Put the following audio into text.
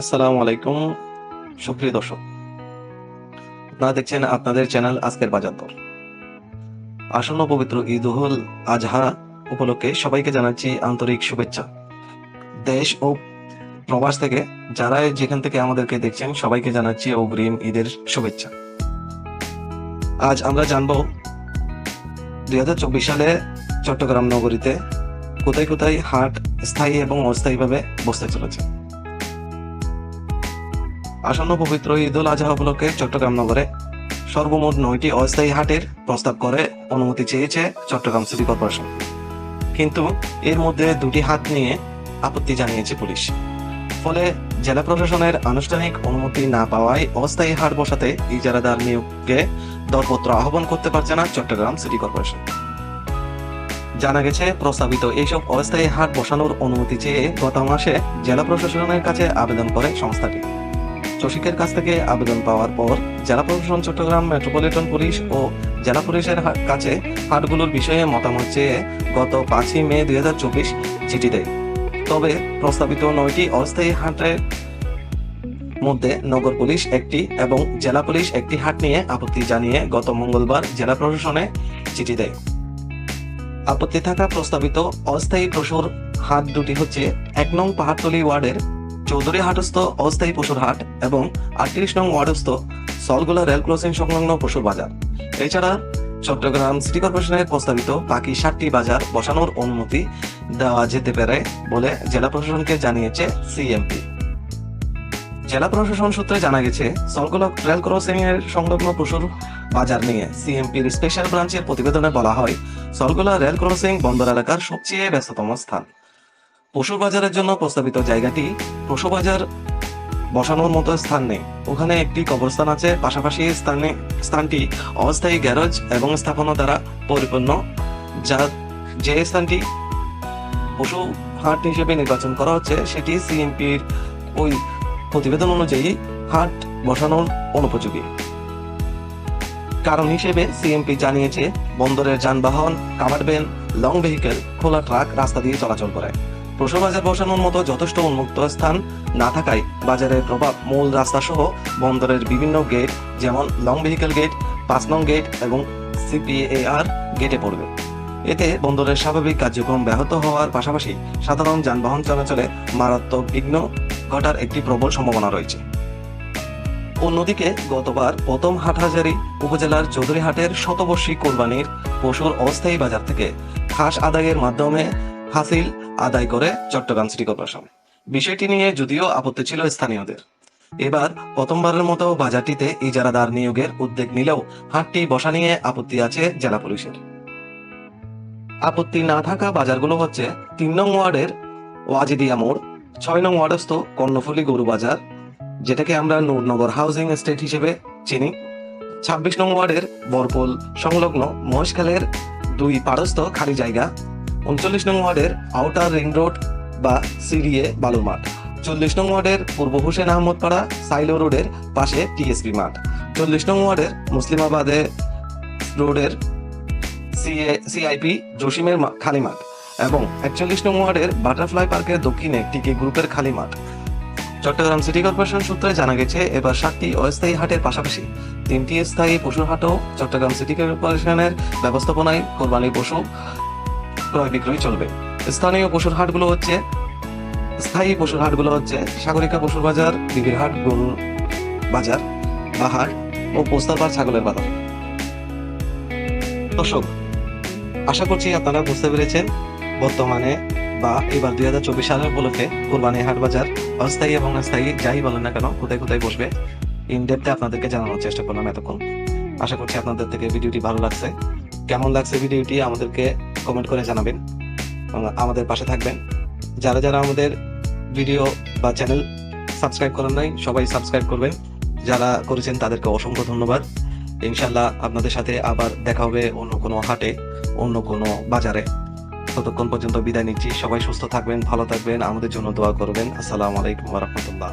আসসালামু আলাইকুম দর্শক। আপনারা দেখছেন আপনাদের চ্যানেল আজকের বাজার আসন্ন পবিত্র ঈদ উল আজহা উপলক্ষে সবাইকে জানাচ্ছি আন্তরিক শুভেচ্ছা। দেশ ও প্রবাস থেকে যারা যেখান থেকে আমাদেরকে দেখছেন, সবাইকে জানাচ্ছি অগ্রিম ঈদের শুভেচ্ছা। আজ আমরা জানব, দুই হাজার সালে চট্টগ্রাম নগরীতে কোথায় কোথায় হাট স্থায়ী এবং অস্থায়ীভাবে বসতে চলেছে। আসন্ন পবিত্র ঈদ উল আজহা উপলক্ষে চট্টগ্রাম নগরে সর্বমোট নয়টি অস্থায়ী হাটের প্রস্তাব করে অনুমতি চেয়েছে চট্টগ্রাম সিটি কর্পোরেশন। কিন্তু এর মধ্যে দুটি হাত নিয়ে আপত্তি জানিয়েছে পুলিশ। ফলে জেলা প্রশাসনের আনুষ্ঠানিক অনুমতি না পাওয়ায় অস্থায়ী হাট বসাতে ইজারাদার নিয়োগকে দরপত্র আহ্বান করতে পারছে না চট্টগ্রাম সিটি কর্পোরেশন। জানা গেছে, প্রস্তাবিত এইসব অস্থায়ী হাট বসানোর অনুমতি চেয়ে গত মাসে জেলা প্রশাসনের কাছে আবেদন করে সংস্থাটি। চসিকের কাছ থেকে আবেদন পাওয়ার পর জেলা প্রশাসন, চট্টগ্রাম মেট্রোপলিটন পুলিশ ও জেলা পুলিশের কাছে হাটগুলোর বিষয়ে মতামত চেয়ে গত পাঁচই মে দুই হাজার চব্বিশ চিঠি দেয়। তবে প্রস্তাবিত নয়টি অস্থায়ী হাটের মধ্যে নগর পুলিশ একটি এবং জেলা পুলিশ একটি হাট নিয়ে আপত্তি জানিয়ে গত মঙ্গলবার জেলা প্রশাসনে চিঠি দেয়। আপত্তি থাকা প্রস্তাবিত অস্থায়ী পশুর হাট দুটি হচ্ছে এক নং পাহাড়তলি ওয়ার্ডের চৌধুরী হাটস্থ, অস্থায়ী পশুর হাট এবং আটত্রিশ নং ওয়ার্ডস্থ সলগোলা রেল ক্রসিং সংলগ্ন পশুর বাজার। এছাড়া চট্টগ্রাম সিটি কর্পোরেশনের প্রস্তাবিত বাকি সাতটি বাজার বসানোর অনুমতি দেওয়া যেতে পারে বলে জেলা প্রশাসনকে জানিয়েছে সিএমপি। জেলা প্রশাসন সূত্রে জানা গেছে, সলগোলা রেল ক্রসিং এর সংলগ্ন পশুর বাজার নিয়ে সিএমপির স্পেশাল ব্রাঞ্চের প্রতিবেদনে বলা হয়, সলগোলা রেল ক্রসিং বন্দর এলাকার সবচেয়ে ব্যস্ততম স্থান। পশু বাজারের জন্য প্রস্তাবিত জায়গাটি পশু বাজার বসানোর মতো স্থান নেই। ওখানে একটি কবরস্থান আছে, পাশাপাশি স্থানে স্থানটি অস্থায়ী গ্যারেজ এবং স্থাপনা দ্বারা পরিপূর্ণ, যা যে স্থানটি পশু হাট হিসেবে নির্বাচন করা হচ্ছে, সেটি সিএমপির ওই প্রতিবেদন অনুযায়ী হাট বসানোর অনুপযোগী। কারণ হিসেবে সিএমপি জানিয়েছে, বন্দরের যানবাহন, কাভার ভ্যান, লং ভেহিকেল, খোলা ট্রাক রাস্তা দিয়ে চলাচল করে। পশু বাজার বসানোর মতো যথেষ্ট উন্মুক্ত স্থান না থাকায় বাজারের প্রভাব মূল রাস্তা সহ বন্দরের বিভিন্ন গেট, যেমন লং ভেহিকেল গেট, পাঁচ নং গেট এবং সিপিএআর গেটে পড়বে। এতে বন্দরের স্বাভাবিক কার্যক্রম ব্যাহত হওয়ার পাশাপাশি সাধারণ যানবাহন চলাচলে মারাত্মক বিঘ্ন ঘটার একটি প্রবল সম্ভাবনা রয়েছে। অন্যদিকে গতবার প্রথম হাটহাজারী উপজেলার চৌধুরীহাটের শতবর্ষী কোরবানির পশুর অস্থায়ী বাজার থেকে খাস আদায়ের মাধ্যমে হাসিল আদায় করে চট্টগ্রাম সিটি কর্পোরেশন। বিষয়টি নিয়ে যদিও আপত্তি ছিল স্থানীয়দের। এবার প্রথমবারের মতো বাজারটিতে ইজারাদার নিয়োগের উদ্যোগ নিলেও হাটটি বসা নিয়ে আপত্তি আছে জেলা পুলিশের। আপত্তি না থাকা বাজারগুলো হচ্ছে তিন নং ওয়ার্ডের ওয়াজিদিয়া মোড়, ছয় নং ওয়ার্ডস্থ কর্ণফুলি গরু বাজার, যেটাকে আমরা নূরনগর হাউজিং এস্টেট হিসেবে চিনি। ছাব্বিশ নং ওয়ার্ডের বরপোল সংলগ্ন মহেশখালের দুই পারস্থ খালি জায়গা উনচল্লিশ নং ওয়ার্ডের আউটার রিং রোড বা সিডিএ বালুর মাঠ চল্লিশ নং ওয়ার্ডের পূর্ব হোসেন আহমদ পাড়া সাইলো রোডের পাশে টিএসপি মাঠ। চল্লিশ নং ওয়ার্ডের মুসলিমাবাদে রোডের সিএ, সিআইপি জসিমের খালি মাঠ এবং একচল্লিশ নং ওয়ার্ডের বাটারফ্লাই পার্কের দক্ষিণে টিকে গ্রুপের খালি মাঠ। চট্টগ্রাম সিটি কর্পোরেশন সূত্রে জানা গেছে, এবার সাতটি অস্থায়ী হাটের পাশাপাশি তিনটি স্থায়ী পশুর হাটও চট্টগ্রাম সিটি কর্পোরেশনের ব্যবস্থাপনায় কোরবানি পশু ক্রয় বিক্রয় চলবে। স্থানীয় পশুর হাটগুলো হচ্ছে স্থায়ী পশুর হাটগুলো হচ্ছে সাগরিকা পশুর বাজার, বিবির হাট, গরুর বাজার, বাহার ও পোস্তারপাড় ছাগলের বাজার। দর্শক, আশা করছি আপনারা বুঝতে পেরেছেন বর্তমানে বা এবার দুই হাজার চব্বিশ সালের উপলক্ষে কোরবানি হাট বাজার অস্থায়ী এবং স্থায়ী যাই বলেন না কেন, কোথায় কোথায় বসবে ইন ডেপথে আপনাদেরকে জানানোর চেষ্টা করলাম এতক্ষণ। আশা করছি আপনাদের থেকে ভিডিওটি ভালো লাগছে। কেমন লাগছে ভিডিওটি আমাদেরকে কমেন্ট করে জানাবেন। আমাদের পাশে থাকবেন। যারা যারা আমাদের ভিডিও বা চ্যানেল সাবস্ক্রাইব করেন নাই, সবাই সাবস্ক্রাইব করবেন। যারা করেছেন তাদেরকে অসংখ্য ধন্যবাদ। ইনশাল্লাহ আপনাদের সাথে আবার দেখা হবে অন্য কোনো হাটে, অন্য কোনো বাজারে। ততক্ষণ পর্যন্ত বিদায় নিচ্ছি। সবাই সুস্থ থাকবেন, ভালো থাকবেন। আমাদের জন্য দোয়া করবেন। আসসালামু আলাইকুম রহমতুল্লাহ।